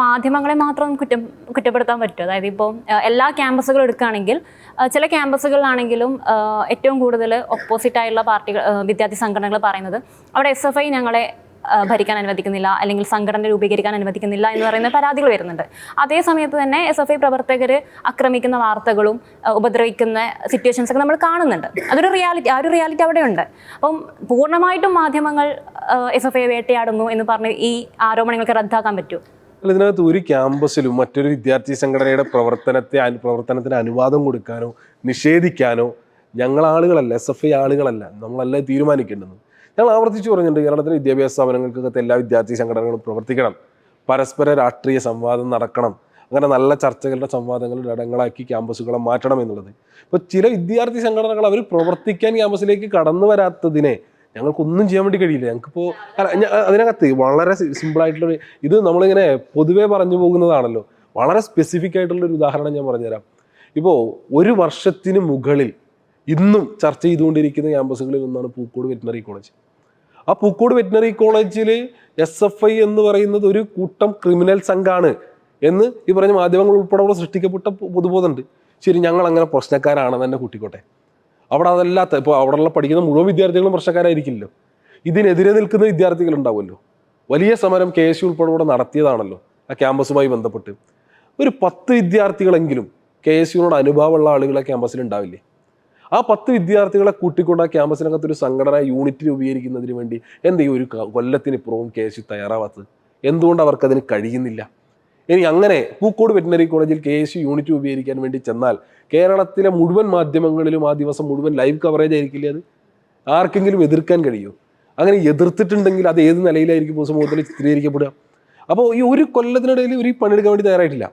മാധ്യമങ്ങളെ മാത്രം കുറ്റം കുറ്റപ്പെടുത്താൻ പറ്റും. അതായത് ഇപ്പോൾ എല്ലാ ക്യാമ്പസുകളും എടുക്കുകയാണെങ്കിൽ ചില ക്യാമ്പസുകളിലാണെങ്കിലും ഏറ്റവും കൂടുതൽ ഒപ്പോസിറ്റായുള്ള പാർട്ടികൾ വിദ്യാർത്ഥി സംഘടനകൾ പറയുന്നത് അവിടെ എസ് എഫ് ഐ ഞങ്ങളെ ഭരിക്കാൻ അനുവദിക്കുന്നില്ല അല്ലെങ്കിൽ സംഘടന രൂപീകരിക്കാൻ അനുവദിക്കുന്നില്ല എന്ന് പറയുന്ന പരാതികൾ വരുന്നുണ്ട്. അതേ സമയത്ത് തന്നെ എസ് എഫ് ഐ പ്രവർത്തകർ ആക്രമിക്കുന്ന വാർത്തകളും ഉപദ്രവിക്കുന്ന സിറ്റുവേഷൻസ് ഒക്കെ നമ്മൾ കാണുന്നുണ്ട്. അതൊരു റിയാലിറ്റി ആ ഒരു റിയാലിറ്റി അവിടെ ഉണ്ട് അപ്പം പൂർണമായിട്ടും മാധ്യമങ്ങൾ എസ് എഫ് ഐ വേട്ടയാടുന്നു എന്ന് പറഞ്ഞ് ഈ ആരോപണങ്ങൾക്ക് റദ്ദാക്കാൻ പറ്റും? അല്ല ഇതിനകത്ത് ഒരു ക്യാമ്പസിലും മറ്റൊരു വിദ്യാർത്ഥി സംഘടനയുടെ പ്രവർത്തനത്തെ പ്രവർത്തനത്തിന് അനുവാദം കൊടുക്കാനോ നിഷേധിക്കാനോ ഞങ്ങൾ ആളുകളല്ല എസ് എഫ് ഐ ആളുകളല്ല. നമ്മളല്ല തീരുമാനിക്കേണ്ടത്. ഞങ്ങൾ ആവർത്തിച്ചു പറഞ്ഞിട്ടുണ്ട് കേരളത്തിലെ വിദ്യാഭ്യാസ സ്ഥാപനങ്ങൾക്കകത്ത് എല്ലാ വിദ്യാർത്ഥി സംഘടനകളും പ്രവർത്തിക്കണം. പരസ്പര രാഷ്ട്രീയ സംവാദം നടക്കണം. അങ്ങനെ നല്ല ചർച്ചകളുടെ സംവാദങ്ങളുടെ ഇടങ്ങളാക്കി ക്യാമ്പസുകളെ മാറ്റണം എന്നുള്ളത്. ഇപ്പോൾ ചില വിദ്യാർത്ഥി സംഘടനകൾ അവർ പ്രവർത്തിക്കാൻ ക്യാമ്പസിലേക്ക് കടന്നു വരാത്തതിനെ ഞങ്ങൾക്കൊന്നും ചെയ്യാൻ വേണ്ടി കഴിയില്ല. ഞങ്ങൾക്കിപ്പോൾ അതിനകത്ത് വളരെ സിമ്പിളായിട്ടുള്ളൊരു ഇത് നമ്മളിങ്ങനെ പൊതുവേ പറഞ്ഞു പോകുന്നതാണല്ലോ. വളരെ സ്പെസിഫിക് ആയിട്ടുള്ള ഒരു ഉദാഹരണം ഞാൻ പറഞ്ഞുതരാം. ഇപ്പോൾ ഒരു വർഷത്തിന് മുകളിൽ ഇന്നും ചർച്ച ചെയ്തുകൊണ്ടിരിക്കുന്ന ക്യാമ്പസുകളിൽ ഒന്നാണ് പൂക്കോട് വെറ്റിനറി കോളേജ്. ആ പൂക്കോട് വെറ്റിനറി കോളേജിൽ എസ് എഫ് ഐ എന്ന് പറയുന്നത് ഒരു കൂട്ടം ക്രിമിനൽ സംഘാണ് എന്ന് ഈ പറഞ്ഞ മാധ്യമങ്ങൾ ഉൾപ്പെടെ സൃഷ്ടിക്കപ്പെട്ട പൊതുബോധമുണ്ട്. ശരി ഞങ്ങൾ അങ്ങനെ പ്രശ്നക്കാരാണെന്ന് തന്നെ കൂട്ടിക്കോട്ടെ. അവിടെ അതല്ലാത്ത ഇപ്പോൾ അവിടെയുള്ള പഠിക്കുന്ന മുഴുവൻ വിദ്യാർത്ഥികളും പ്രശ്നക്കാരായിരിക്കില്ലല്ലോ ഇതിനെതിരെ നിൽക്കുന്ന വിദ്യാർത്ഥികൾ ഉണ്ടാവുമല്ലോ. വലിയ സമരം കെ എസ് യു ഉൾപ്പെടെ നടത്തിയതാണല്ലോ ആ ക്യാമ്പസുമായി ബന്ധപ്പെട്ട്. ഒരു പത്ത് വിദ്യാർത്ഥികളെങ്കിലും കെ എസ് യുവിനോട് അനുഭവമുള്ള ആളുകൾ ആ ക്യാമ്പസിൽ ഉണ്ടാവില്ലേ? ആ പത്ത് വിദ്യാർത്ഥികളെ കൂട്ടിക്കൊണ്ട് ആ ക്യാമ്പസിനകത്ത് ഒരു സംഘടന യൂണിറ്റ് രൂപീകരിക്കുന്നതിന് വേണ്ടി എന്ത് ഒരു കൊല്ലത്തിന് കൊല്ലത്തിനിപ്പുറവും കെ എസ് യു തയ്യാറാവാത്തത്. എന്തുകൊണ്ട് അവർക്കതിന് കഴിയുന്നില്ല? ഇനി അങ്ങനെ പൂക്കോട് വെറ്റിനറി കോളേജിൽ കെ എസ് യൂണിറ്റ് രൂപീകരിക്കാൻ വേണ്ടി ചെന്നാൽ കേരളത്തിലെ മുഴുവൻ മാധ്യമങ്ങളിലും ആ ദിവസം മുഴുവൻ ലൈവ് കവറേജ് ആയിരിക്കില്ലേ അത്? ആർക്കെങ്കിലും എതിർക്കാൻ കഴിയുമോ അങ്ങനെ എതിർത്തിട്ടുണ്ടെങ്കിൽ അത് ഏത് നിലയിലായിരിക്കും സമൂഹത്തിൽ ചിത്രീകരിക്കപ്പെടുക? അപ്പോൾ ഈ ഒരു കൊല്ലത്തിനിടയിൽ ഇവർ ഈ പണിയെടുക്കാൻ വേണ്ടി തയ്യാറായിട്ടില്ല.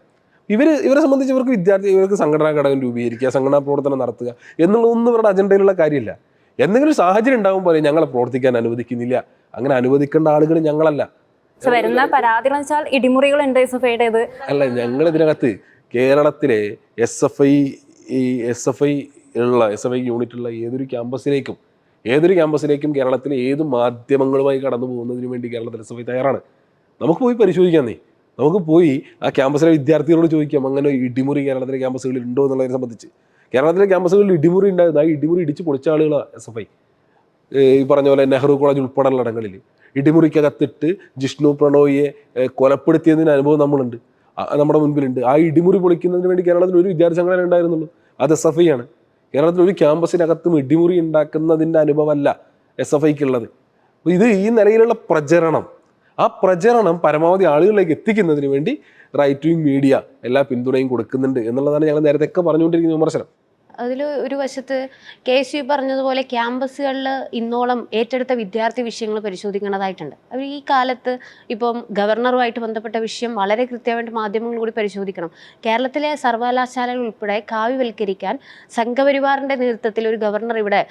ഇവർ ഇവരെ സംബന്ധിച്ച് ഇവർക്ക് വിദ്യാർത്ഥി ഇവർക്ക് സംഘടനാ ഘടകം രൂപീകരിക്കുക സംഘടനാ പ്രവർത്തനം നടത്തുക എന്നുള്ളതൊന്നും ഇവരുടെ അജണ്ടയിലുള്ള കാര്യമില്ല. എന്തെങ്കിലും സാഹചര്യം ഉണ്ടാകുമ്പോൾ ഞങ്ങളെ പ്രവർത്തിക്കാൻ അനുവദിക്കുന്നില്ല. അങ്ങനെ അനുവദിക്കേണ്ട ആളുകൾ ഞങ്ങളല്ല. വരുന്ന പരാതികൾ വെച്ചാൽ ഇടിമുറികൾ ഉണ്ട് എസ് എഫ് ഐയുടേത് അല്ല ഞങ്ങൾ ഇതിനകത്ത് കേരളത്തിലെ എസ് എഫ് ഐ ഈ എസ് എഫ് ഐ ഉള്ള എസ് എഫ് ഐ യൂണിറ്റ് ഉള്ള ഏതൊരു ക്യാമ്പസിലേക്കും ഏതൊരു ക്യാമ്പസിലേക്കും കേരളത്തിലെ ഏത് മാധ്യമങ്ങളുമായി കടന്നു പോകുന്നതിന് വേണ്ടി കേരളത്തിലെ എസ് എഫ് ഐ തയ്യാറാണ്. നമുക്ക് പോയി പരിശോധിക്കാം നീ. നമുക്ക് പോയി ആ ക്യാമ്പസിലെ വിദ്യാർത്ഥികളോട് ചോദിക്കാം അങ്ങനെ ഇടിമുറി കേരളത്തിലെ ക്യാമ്പസുകളിൽ ഉണ്ടോ? എന്നുള്ളതിനെ സംബന്ധിച്ച്. കേരളത്തിലെ ക്യാമ്പസുകളിൽ ഇടിമുറി ഉണ്ടായിരുന്നു ആ ഇടിമുറി ഇടിച്ച് പൊളിച്ച ആളുകളാണ് എസ് എഫ് ഐ ഈ പറഞ്ഞ പോലെ നെഹ്റു കോളേജ് ഉൾപ്പെടെയുള്ള ഇടങ്ങളിൽ ഇടിമുറിക്കകത്തിട്ട് ജിഷ്ണു പ്രണോയിയെ കൊലപ്പെടുത്തിയതിന്റെ അനുഭവം നമ്മളുണ്ട്. നമ്മുടെ മുൻപിലുണ്ട്. ആ ഇടിമുറി പൊളിക്കുന്നതിന് വേണ്ടി കേരളത്തിൽ ഒരു വിദ്യാർത്ഥി ഉണ്ടായിരുന്നുള്ളൂ. അത് എസ് എഫ് ഐ ആണ് കേരളത്തിൽ ഒരു ക്യാമ്പസിനകത്തും ഇടിമുറി ഉണ്ടാക്കുന്നതിന്റെ അനുഭവമല്ല എസ് എഫ് അപ്പോൾ ഇത് ഈ നിലയിലുള്ള പ്രചരണം ആ പ്രചരണം പരമാവധി ആളുകളിലേക്ക് എത്തിക്കുന്നതിന് വേണ്ടി റൈറ്റ് വിങ് മീഡിയ എല്ലാ പിന്തുണയും കൊടുക്കുന്നുണ്ട് എന്നുള്ളതാണ് ഞങ്ങൾ നേരത്തെ ഒക്കെ പറഞ്ഞുകൊണ്ടിരിക്കുന്ന വിമർശനം. അതിൽ ഒരു വശത്ത് കെ എസ് യു പറഞ്ഞതുപോലെ ക്യാമ്പസുകളിൽ ഇന്നോളം ഏറ്റെടുത്ത വിദ്യാർത്ഥി വിഷയങ്ങൾ പരിശോധിക്കേണ്ടതായിട്ടുണ്ട്. അവർ ഈ കാലത്ത് ഇപ്പം ഗവർണറുമായിട്ട് ബന്ധപ്പെട്ട വിഷയം വളരെ കൃത്യമായിട്ട് മാധ്യമങ്ങൾ കൂടി പരിശോധിക്കണം. കേരളത്തിലെ സർവകലാശാലകൾ ഉൾപ്പെടെ കാവ്യവൽക്കരിക്കാൻ സംഘപരിവാറിന്റെ നേതൃത്വത്തിൽ ഒരു ഗവർണർ ഇവിടെ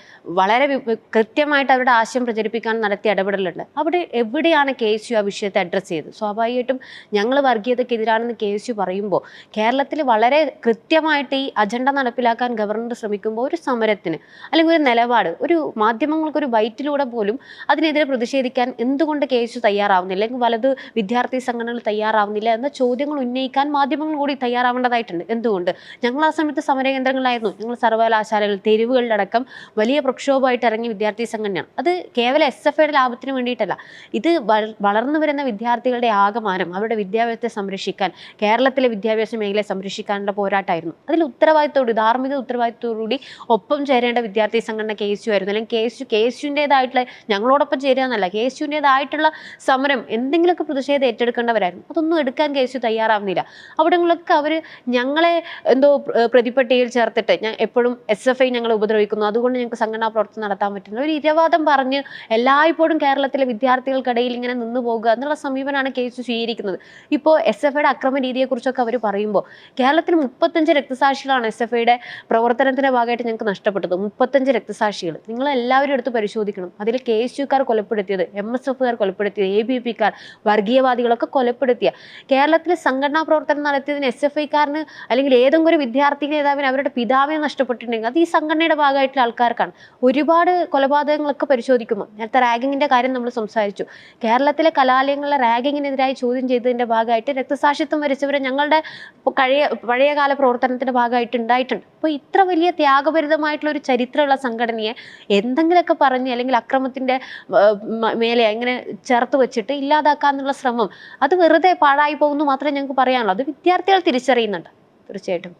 വളരെ കൃത്യമായിട്ട് അവരുടെ ആശയം പ്രചരിപ്പിക്കാൻ നടത്തിയ ഇടപെടലുണ്ട്. അവിടെ എവിടെയാണ് കെ എസ് യു ആ വിഷയത്തെ അഡ്രസ്സ് ചെയ്തത്? സ്വാഭാവികമായിട്ടും ഞങ്ങൾ വർഗീയതയ്ക്കെതിരാണെന്ന് കെ എസ് യു പറയുമ്പോൾ കേരളത്തിൽ വളരെ കൃത്യമായിട്ട് ഈ അജണ്ട നടപ്പിലാക്കാൻ ഗവർണർ ശ്രമിക്കുമ്പോൾ ഒരു സമരത്തിന് അല്ലെങ്കിൽ ഒരു നിലപാട് ഒരു മാധ്യമങ്ങൾക്കൊരു ബൈറ്റിലൂടെ പോലും അതിനെതിരെ പ്രതിഷേധിക്കാൻ എന്തുകൊണ്ട് കെ യു തയ്യാറാവുന്നില്ല അല്ലെങ്കിൽ വലത് വിദ്യാർത്ഥി സംഘടനകൾ തയ്യാറാവുന്നില്ല എന്ന ചോദ്യങ്ങൾ ഉന്നയിക്കാൻ മാധ്യമങ്ങൾ കൂടി തയ്യാറാവേണ്ടതായിട്ടുണ്ട്. എന്തുകൊണ്ട്? ഞങ്ങൾ ആ സമയത്ത് സമരകേന്ദ്രങ്ങളായിരുന്നു ഞങ്ങൾ സർവകലാശാലകൾ തെരുവുകളിലടക്കം വലിയ പ്രക്ഷോഭമായിട്ട് ഇറങ്ങിയ വിദ്യാർത്ഥി സംഘടനയാണ്. അത് കേവലം എസ് എഫ് ഐയുടെ ലാഭത്തിന് വേണ്ടിയിട്ടല്ല. ഇത് വള- വളർന്നു വരുന്ന വിദ്യാർത്ഥികളുടെ ആകമാനം അവരുടെ വിദ്യാഭ്യാസത്തെ സംരക്ഷിക്കാൻ കേരളത്തിലെ വിദ്യാഭ്യാസ മേഖലയെ സംരക്ഷിക്കാനുള്ള പോരാട്ടമായിരുന്നു. അതിൽ ഉത്തരവാദിത്തോട് ധാർമ്മിക ഉത്തരവാദിത്തോടുകൂടി ഒപ്പം ചേരേണ്ട വിദ്യാർത്ഥി സംഘടന കെ എസ് യു ആയിരുന്നു. അല്ലെങ്കിൽ K S U K S യുന്റെതായിട്ടുള്ള ഞങ്ങളോടൊപ്പം ചേരുക എന്നല്ല. കെ എസ് യുന്റെതായിട്ടുള്ള സമരം എന്തെങ്കിലുമൊക്കെ പ്രതിഷേധം ഏറ്റെടുക്കേണ്ടവരായിരുന്നു. അതൊന്നും എടുക്കാൻ കെ എസ് യു തയ്യാറാവുന്നില്ല. അവിടങ്ങളിലൊക്കെ അവർ ഞങ്ങളെ എന്തോ പ്ര- പ്രതിപട്ടികയിൽ ചേർത്തിട്ട് ഞാൻ എപ്പോഴും എസ് എഫ് ഐ ഞങ്ങളെ ഉപദ്രവിക്കുന്നു. അതുകൊണ്ട് ഞങ്ങൾക്ക് സംഘടനാ പ്രവർത്തനം നടത്താൻ പറ്റുന്നു ഒരു ഇരവാദം പറഞ്ഞ് എല്ലായ്പ്പോഴും കേരളത്തിലെ വിദ്യാർത്ഥികൾക്കിടയിൽ ഇങ്ങനെ നിന്ന് പോകുക എന്നുള്ള സമീപനമാണ് കെ എസ് യു സ്വീകരിക്കുന്നത്. ഇപ്പോൾ എസ് എഫ് ഐയുടെ അക്രമ രീതിയെക്കുറിച്ചൊക്കെ അവർ പറയുമ്പോൾ കേരളത്തിൽ മുപ്പത്തഞ്ച് രക്തസാക്ഷികളാണ് എസ് എഫ് ഐയുടെ പ്രവർത്തനം പ്രവർത്തനത്തിന്റെ ഭാഗമായിട്ട് ഞങ്ങൾക്ക് നഷ്ടപ്പെട്ടത്. മുപ്പത്തഞ്ച് രക്തസാക്ഷികൾ. നിങ്ങൾ എല്ലാവരും എടുത്ത് പരിശോധിക്കണം. അതിൽ കെ എസ് യുക്കാർ കൊലപ്പെടുത്തിയത് എം എസ് എഫുകാർ കൊലപ്പെടുത്തിയത് എ ബി പിക്കാർ വർഗീയവാദികളൊക്കെ കൊലപ്പെടുത്തിയ. കേരളത്തിൽ സംഘടനാ പ്രവർത്തനം നടത്തിയതിന് എസ് എഫ് ഐക്കാരന് അല്ലെങ്കിൽ ഏതെങ്കിലും ഒരു വിദ്യാർത്ഥി നേതാവിന് അവരുടെ പിതാവിനെ നഷ്ടപ്പെട്ടിട്ടുണ്ടെങ്കിൽ അത് ഈ സംഘടനയുടെ ഭാഗമായിട്ടുള്ള ആൾക്കാർക്കാണ്. ഒരുപാട് കൊലപാതകങ്ങളൊക്കെ പരിശോധിക്കുമ്പോൾ നേരത്തെ റാഗിങ്ങിന്റെ കാര്യം നമ്മൾ സംസാരിച്ചു. കേരളത്തിലെ കലാലയങ്ങളിലെ റാഗിങ്ങിനെതിരായി ചോദ്യം ചെയ്തതിന്റെ ഭാഗമായിട്ട് രക്തസാക്ഷിത്വം വരച്ചവരെ ഞങ്ങളുടെ പഴയ പഴയകാല പ്രവർത്തനത്തിന്റെ ഭാഗമായിട്ട് ഉണ്ടായിട്ടുണ്ട്. അപ്പോൾ ഇത്ര വലിയ ത്യാഗഭരിതമായിട്ടുള്ള ഒരു ചരിത്രമുള്ള സംഘടനയെ എന്തെങ്കിലുമൊക്കെ പറഞ്ഞ് അല്ലെങ്കിൽ അക്രമത്തിന്റെ മേലെ എങ്ങനെ ചേർത്ത് വെച്ചിട്ട് ഇല്ലാതാക്കാന്നുള്ള ശ്രമം അത് വെറുതെ പാഴായി പോകുന്നു മാത്രമേ ഞങ്ങൾക്ക് പറയാനുള്ളൂ. അത് വിദ്യാർത്ഥികൾ തിരിച്ചറിയുന്നുണ്ട്. തീർച്ചയായിട്ടും.